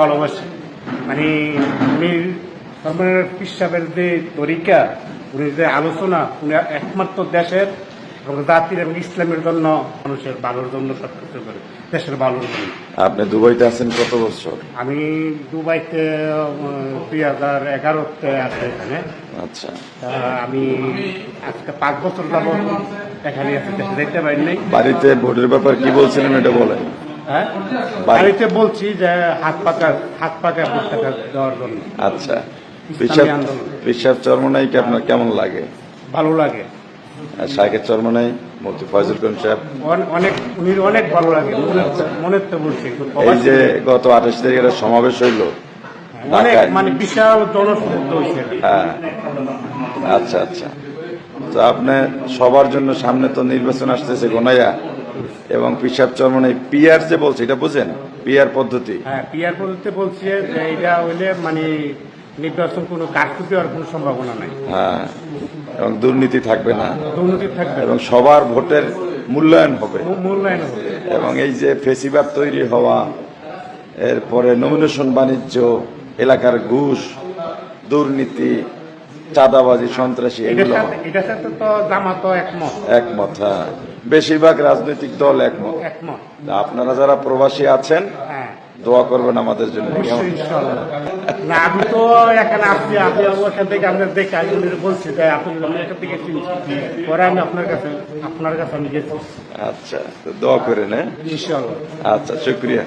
ভালোবাসি। মানে উনি পিসাবের যে তরিকা উনি যে আলোচনা উনি একমাত্র দেশের এবং জাতির এবং ইসলামের জন্য মানুষের ভালোর জন্য সব কিছু করে দেশের ভালোর জন্য। আপনি দুবাইতে আছেন কত বছর? আমি দুবাইতে দুই হাজার এগারোতে আছে এখানে। আচ্ছা। আমি আজকে পাঁচ বছর যাব এখানে আছি দেশে যেতে পারি নাই। বাড়িতে ভোটের ব্যাপার কি বলছিলেন এটা বলেন। হ্যাঁ? বাড়িতে বলছি যে হাত পাকা হাত পাকা টাকা দেওয়ার জন্য। আচ্ছা। পিসাব আন্দোলন। চর্মনাইকে আপনার কেমন লাগে? ভালো লাগে। আর শাহের চর্মনাই মুফতি ফয়জুল করিম সাহেব? অন- অনেক উনি অনেক ভালো লাগে। মনের তো- বলছি এই যে গত আঠাশ তারিখে একটা সমাবেশ হইল অনেক মানে বিশাল জনসমুদ্র হয়েছে। হ্যাঁ। আচ্ছা আচ্ছা। তো আপনি সবার জন্য সামনে তো নির্বাচন আসতেছে গোনাইয়া এবং পিসাব চর্মনাই পিয়ার যে বলছে এটা বুঝেন? পিয়ার পদ্ধতি। হ্যাঁ পিয়ার বলতে বলছে যে এটা হইলে মানে নির্বাচন কোনো কারচুপি হওয়ার কোনো সম্ভাবনা নাই। হ্যাঁ এবং দুর্নীতি থাকবে না। দুর্নীতি থাকবে এবং সবার ভোটের মূল্যায়ন হবে। মূল্যায়ন হবে। এবং এই যে ফেসিবাদ তৈরি হওয়া এরপরে নমিনেশন বাণিজ্য এলাকার ঘুষ দুর্নীতি চাঁদাবাজি সন্ত্রাসী এগুলো একমত। একমত হ্যাঁ। বেশিরভাগ রাজনৈতিক দল একমত। আপনারা যারা প্রবাসী আছেন হ্যাঁ। দোয়া করবেন আমাদের জন্য। না আমি তো এখানে আসছি আপনি ওখান থেকে আপনার দেখে আমি বলছি তাই আপনি এখান থেকে পরে আমি আপনার কাছে আপনার কাছে আমি গেছি। আচ্ছা তো দোয়া করেন হ্যাঁ? আচ্ছা শুক্রিয়া।